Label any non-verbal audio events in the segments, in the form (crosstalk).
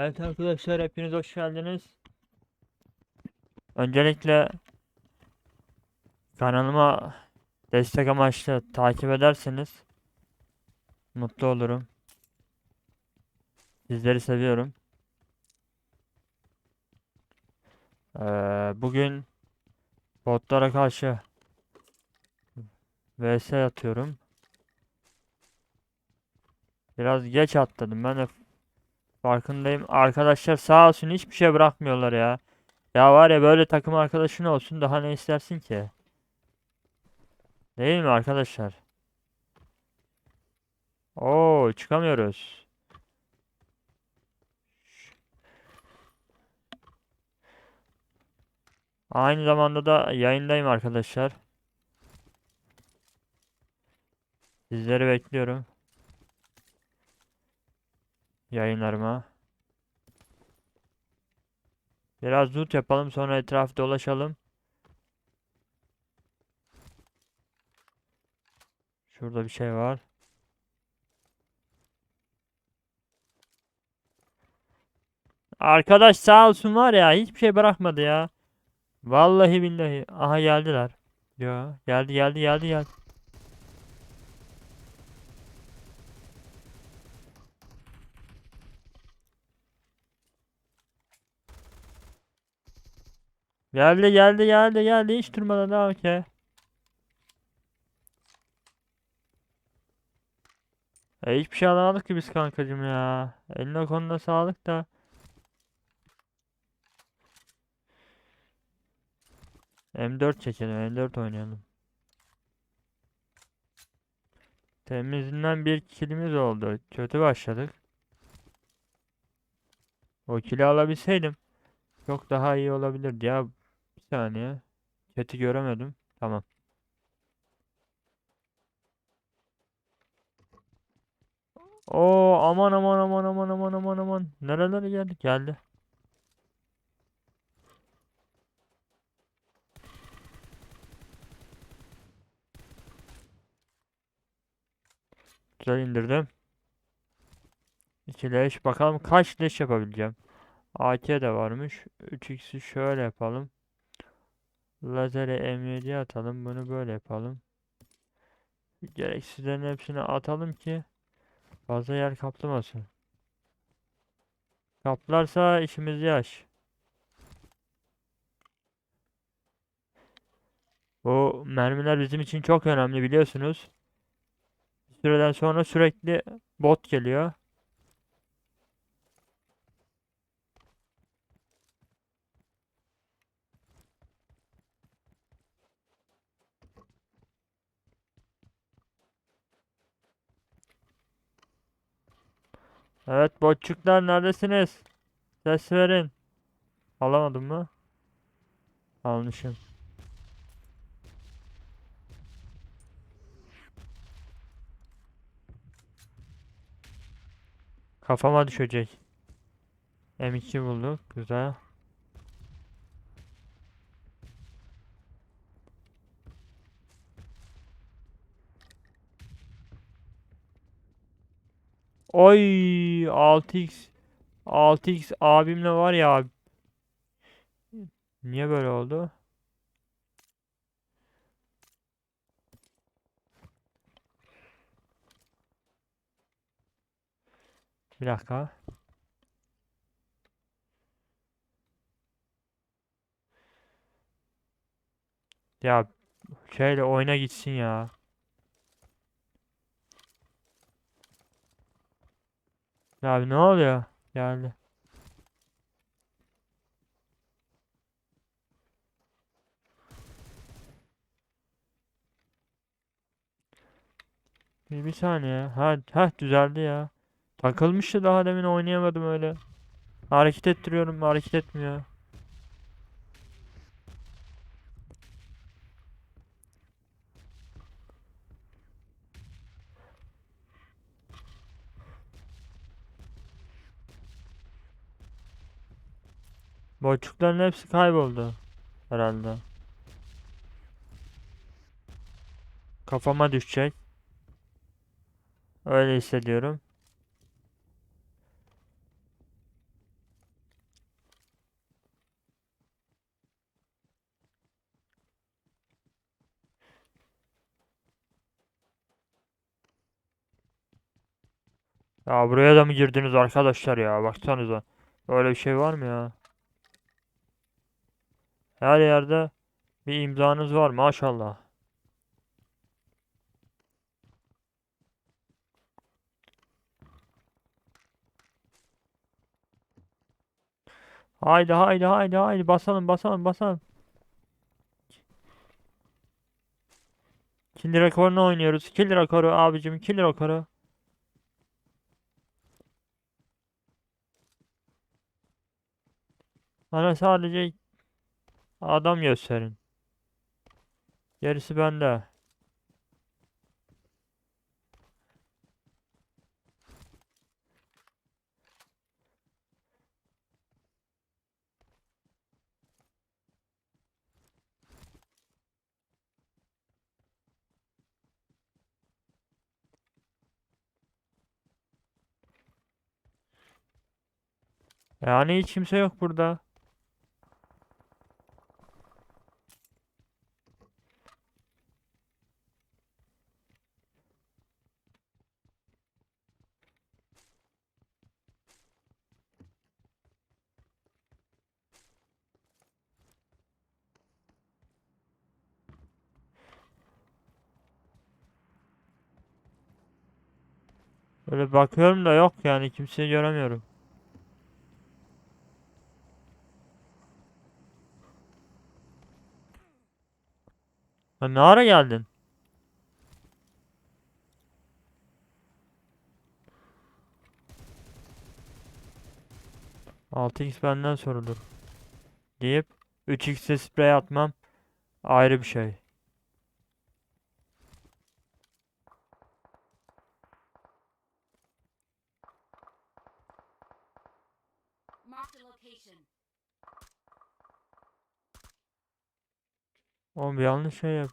Evet arkadaşlar hepiniz hoş geldiniz. Öncelikle kanalıma destek amaçlı takip ederseniz mutlu olurum. Sizleri seviyorum. Ee, bugün botlara karşı vs atıyorum. Biraz geç atladım ben de Farkındayım. Arkadaşlar sağ olsun hiçbir şey bırakmıyorlar ya. Ya var ya böyle takım arkadaşın olsun daha ne istersin ki? Değil mi arkadaşlar? Oo çıkamıyoruz. Aynı zamanda da yayındayım arkadaşlar. Sizleri bekliyorum. Yayınlarıma. Biraz loot yapalım sonra etrafı dolaşalım. Şurada bir şey var. Arkadaş sağ olsun var ya hiçbir şey bırakmadı ya. Vallahi billahi. Aha geldiler. Ya geldi geldi geldi geldi. Geldi geldi geldi geldi hiç durmadan devam ki. E hiçbir şey alamadık ki biz kankacım ya. Eline koluna sağlık da. M4 çekelim M4 oynayalım. Temizinden bir kilimiz oldu. Kötü başladık. O kili alabilseydim. Çok daha iyi olabilirdi ya. Bir saniye. Chat'i göremedim. Tamam. Oo aman aman aman aman aman aman aman. Nerelere geldik? Geldi. Güzel indirdim. İki leş. Bakalım kaç leş yapabileceğim. AK de varmış. 3x'i şöyle yapalım. Lazere M7'ye atalım. Bunu böyle yapalım. Gereksizlerin hepsini atalım ki fazla yer kaplamasın. Kaplarsa işimiz yaş. Bu mermiler bizim için çok önemli biliyorsunuz. Bir süreden sonra sürekli bot geliyor. Evet botçuklar neredesiniz? Ses verin. Alamadım mı? Almışım. Kafama düşecek. M2 bulduk. Güzel. Oy 6x 6x abimle var ya Niye böyle oldu? Bir dakika. Ya şöyle oyna gitsin ya. Abi ne oluyor? Geldi. Bir, bir saniye. Ha, ha düzeldi ya. Takılmıştı daha demin oynayamadım öyle. Hareket ettiriyorum hareket etmiyor. Boçlukların hepsi kayboldu. Herhalde. Kafama düşecek. Öyle hissediyorum. Ya buraya da mı girdiniz arkadaşlar ya? Baksanıza. Öyle bir şey var mı ya? Her yerde bir imzanız var maşallah. Haydi haydi haydi haydi basalım basalım basalım. Kill rekorunu oynuyoruz. Kill rekoru abicim kill rekoru. Bana sadece adam gösterin. Gerisi bende. Yani hiç kimse yok burada. Böyle bakıyorum da yok yani kimseyi göremiyorum. Ha, ne ara geldin? Altı x benden sorulur. Deyip 3x'e sprey atmam ayrı bir şey. Oğlum yanlış şey yap.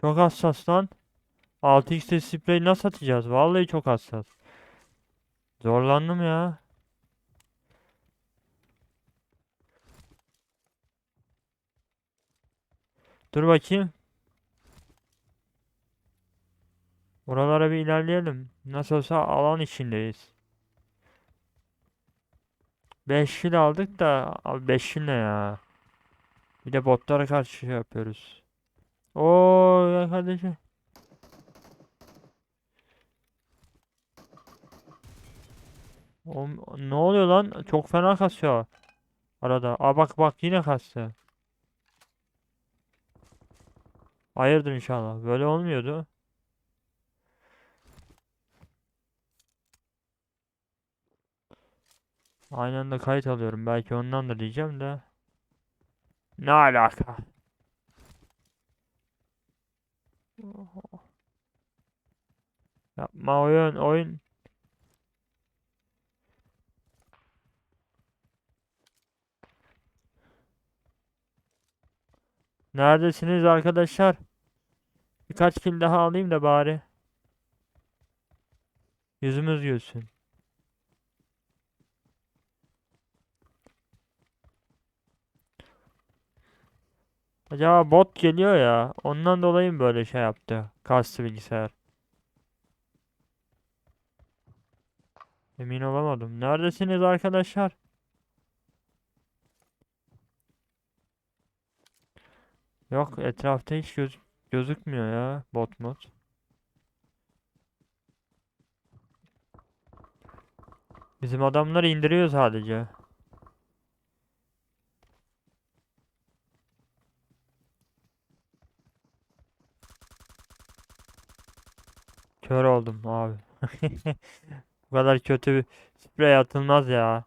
Çok hassas lan. 6x'te sprey nasıl atacağız? Vallahi çok hassas. Zorlandım ya. Dur bakayım. Buralara bir ilerleyelim. Nasıl olsa alan içindeyiz. 5 yıl aldık da abi 5 yıl ne ya? Bir de botlara karşı şey yapıyoruz. Oo ya kardeşim. Oğlum, ne oluyor lan? Çok fena kasıyor. Arada. Aa bak bak yine kastı. Hayırdır inşallah. Böyle olmuyordu. Aynı anda kayıt alıyorum. Belki ondan da diyeceğim de. Ne alaka? Yapma oyun oyun. Neredesiniz arkadaşlar? Birkaç kill daha alayım da bari. Yüzümüz gülsün. Acaba bot geliyor ya. Ondan dolayı mı böyle şey yaptı? Kastı bilgisayar. Emin olamadım. Neredesiniz arkadaşlar? Yok etrafta hiç göz gözükmüyor ya bot mod. Bizim adamlar indiriyor sadece. Kör oldum abi. (laughs) Bu kadar kötü bir sprey atılmaz ya.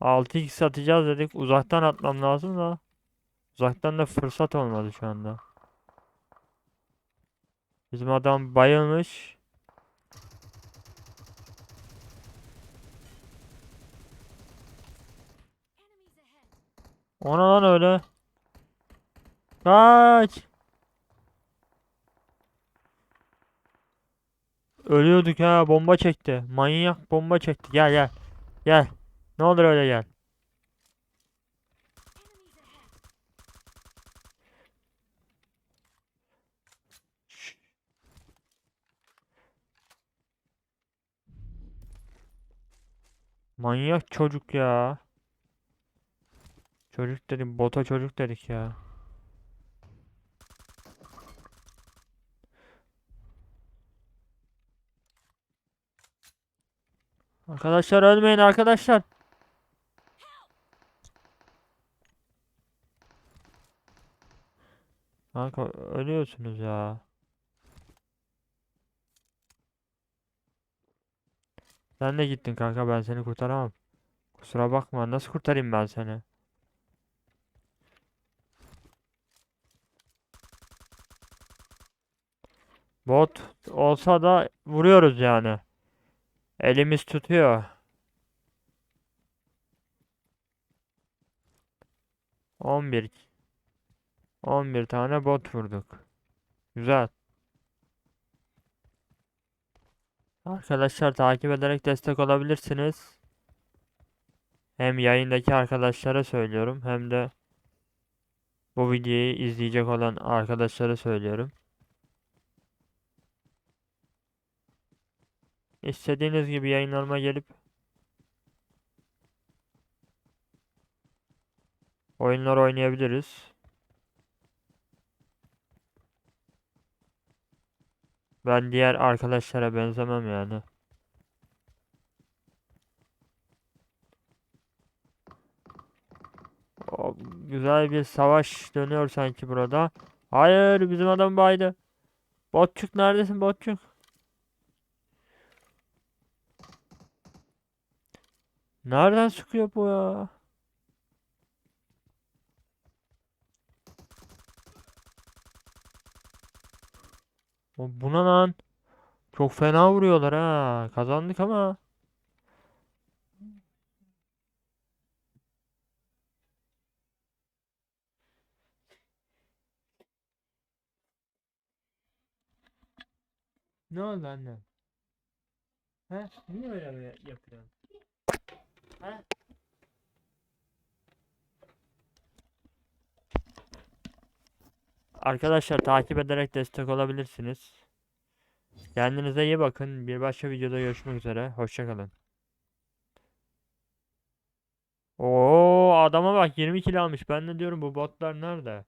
6x atacağız dedik. Uzaktan atmam lazım da. Uzaktan da fırsat olmadı şu anda. Bizim adam bayılmış. Ona lan öyle. Kaç. Ölüyorduk ha bomba çekti. Manyak bomba çekti. Gel gel. Gel. Ne olur öyle gel. Manyak çocuk ya. Çocuk dedim, bota çocuk dedik ya. Arkadaşlar ölmeyin arkadaşlar. Kanka ölüyorsunuz ya. Sen de gittin kanka ben seni kurtaramam. Kusura bakma nasıl kurtarayım ben seni? Bot olsa da vuruyoruz yani. Elimiz tutuyor. 11 11 tane bot vurduk. Güzel. Arkadaşlar takip ederek destek olabilirsiniz. Hem yayındaki arkadaşlara söylüyorum hem de bu videoyu izleyecek olan arkadaşlara söylüyorum. İstediğiniz gibi yayınlarıma gelip oyunlar oynayabiliriz. Ben diğer arkadaşlara benzemem yani. O, güzel bir savaş dönüyor sanki burada. Hayır bizim adam baydı. Botçuk neredesin botçuk? Nereden sıkıyor bu ya? Buna lan. Çok fena vuruyorlar ha. Kazandık ama. Ne oldu anne? He? Niye öyle yapıyorsun? Arkadaşlar takip ederek destek olabilirsiniz. Kendinize iyi bakın. Bir başka videoda görüşmek üzere. Hoşçakalın. Oo adama bak 20 kilo almış. Ben de diyorum bu botlar nerede?